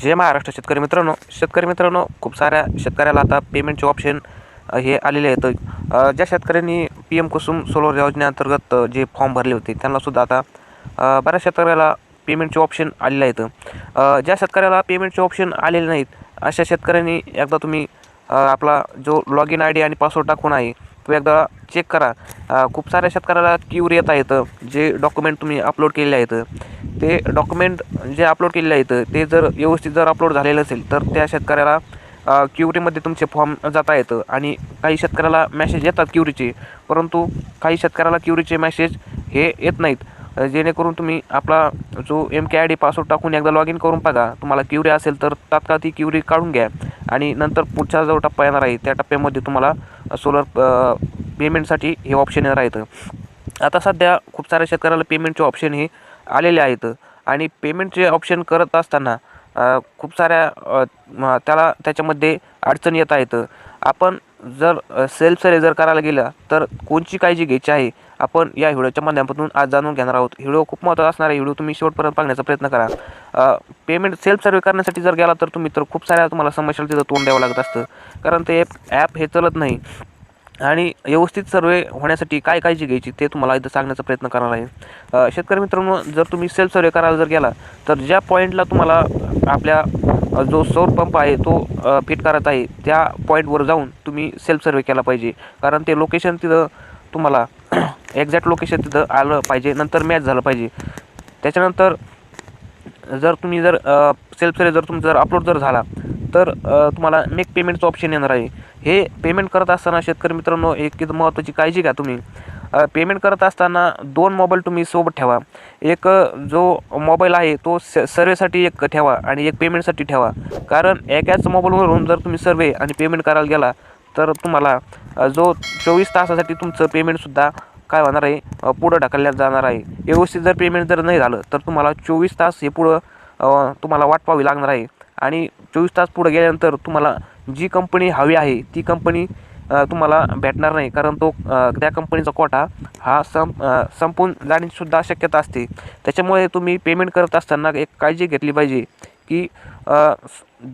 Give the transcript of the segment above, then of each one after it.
जे महाराष्ट्र शेतकरी मित्रांनो. शेतकरी मित्रांनो खूप साऱ्या शेतकऱ्याला आता पेमेंटचे ऑप्शन हे आलेले आहेत. ज्या शेतकऱ्यांनी पी एम कुसुम सोलर योजनेअंतर्गत जे फॉर्म भरले होते त्यांनासुद्धा आता बऱ्याच शेतकऱ्याला पेमेंटचे ऑप्शन आलेले आहेत. ज्या शेतकऱ्याला पेमेंटचे ऑप्शन आलेले नाहीत अशा शेतकऱ्यांनी एकदा तुम्ही आपला जो लॉग इन आय डी आणि पासवर्ड टाकून आहे तो एकदा चेक करा. खूप साऱ्या शेतकऱ्याला क्यूर येत आहेत जे डॉक्युमेंट तुम्ही अपलोड केलेले आहेत. ते डॉक्युमेंट जे अपलोड केलेले आहेत ते जर व्यवस्थित जर अपलोड झालेलं असेल तर त्या शेतकऱ्याला क्युरीमध्ये तुमचे फॉर्म जाता येतं आणि काही शेतकऱ्याला मॅसेज येतात क्युरीचे परंतु काही शेतकऱ्याला क्युरीचे मॅसेज हे येत नाहीत. जेणेकरून तुम्ही आपला जो M K I D password टाकून एकदा लॉग इन करून बघा तुम्हाला क्युरी असेल तर तात्काळ ती क्युरी काढून घ्या. आणि नंतर पुढचा जो टप्पा येणार आहे त्या टप्प्यामध्ये तुम्हाला सोलर पेमेंटसाठी हे ऑप्शन येणार आहेत. आता सध्या खूप साऱ्या शेतकऱ्याला पेमेंटचे ऑप्शन हे आलेले आहेत. आणि पेमेंटचे ऑप्शन करत असताना खूप साऱ्या त्याला त्याच्यामध्ये अडचण येत आहेत. आपण जर सेल्फ सर्वे जर करायला गेला तर कोणची काळजी घ्यायची आहे? आपण या व्हिडिओच्या माध्यमातून आज जाणून घेणार आहोत. व्हिडिओ खूप महत्त्वाचा असणार आहे. व्हिडिओ तुम्ही शेवटपर्यंत पाहण्याचा प्रयत्न करा. पेमेंट सेल्फ सर्वे करण्यासाठी जर गेला तर तुम्ही तर खूप साऱ्या तुम्हाला समस्याला तिथं तोंड द्यावं लागत असतं. कारण ते ॲप हे चलत नाही. आणि व्यवस्थित सर्वे होण्यासाठी काय काळजी घ्यायची ते तुम्हाला इथं सांगण्याचा प्रयत्न करणार आहे. शेतकरी मित्रांनो जर तुम्ही सेल्फ सर्वे करायला जर गेला तर ज्या पॉईंटला तुम्हाला आपल्या जो सौर पंप आहे तो फिट करत आहे त्या पॉईंटवर जाऊन तुम्ही सेल्फ सर्वे केला पाहिजे. कारण ते लोकेशन तिथं तुम्हाला एक्झॅक्ट लोकेशन तिथं आलं पाहिजे नंतर मॅच झालं पाहिजे. त्याच्यानंतर जर तुम्ही जर सेल्फ सर्वे जर तुमचा जर अपलोड जर झाला तर तुम्हाला मेक पेमेंटचं ऑप्शन येणार आहे. हे पेमेंट करत असताना शेतकरी मित्रांनो एक इथं महत्त्वाची काळजी घ्या तुम्ही. पेमेंट करत असताना दोन मोबाईल तुम्ही सोबत ठेवा. एक जो मोबाईल आहे तो स सर्वेसाठी एक ठेवा आणि एक पेमेंटसाठी ठेवा. कारण एकाच मोबाईलवरून जर तुम्ही सर्वे आणि पेमेंट करायला गेला तर तुम्हाला जो चोवीस तासासाठी तुमचं पेमेंटसुद्धा काय होणार आहे पुढं ढकलण्यात जाणार आहे. व्यवस्थित जर पेमेंट जर नाही झालं तर तुम्हाला चोवीस तास हे पुढं तुम्हाला वाट पाहावी लागणार आहे. आणि चोवीस तास पुढे गेल्यानंतर तुम्हाला जी कंपनी हवी आहे ती कंपनी तुम्हाला भेटणार नाही. कारण तो त्या कंपनीचा कोटा हा सं संपून जाण्याचीसुद्धा शक्यता असते. त्याच्यामुळे तुम्ही पेमेंट करत असताना एक काळजी घेतली पाहिजे की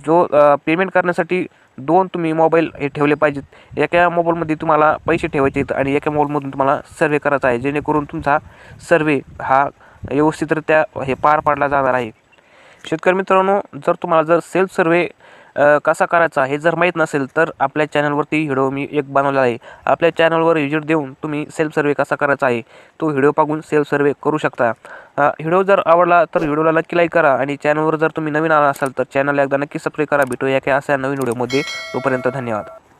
जो पेमेंट करण्यासाठी दोन तुम्ही मोबाईल हे ठेवले पाहिजेत. एका मोबाईलमध्ये तुम्हाला पैसे ठेवायचे आहेत आणि एका मोबाईलमधून तुम्हाला सर्वे करायचा आहे. जेणेकरून तुमचा सर्वे हा व्यवस्थितरित्या हे पार पाडला जाणार आहे. शेतकरी मित्रांनो जर तुम्हाला जर सेल्फ सर्वे कसा करायचा हे जर माहीत नसेल तर आपल्या चॅनलवरती व्हिडिओ मी एक बनवला आहे. आपल्या चॅनलवर विजिट देऊन तुम्ही सेल्फ सर्वे कसा करायचा आहे तो व्हिडिओ पाहून सेल्फ सर्वे करू शकता. व्हिडिओ जर आवडला तर व्हिडिओला नक्की लाईक करा आणि चॅनलवर जर तुम्ही नवीन आला असाल तर चॅनलला एकदा नक्की सबस्क्राईब करा. भेटूया काय अशा नवीन व्हिडिओमध्ये. तोपर्यंत धन्यवाद.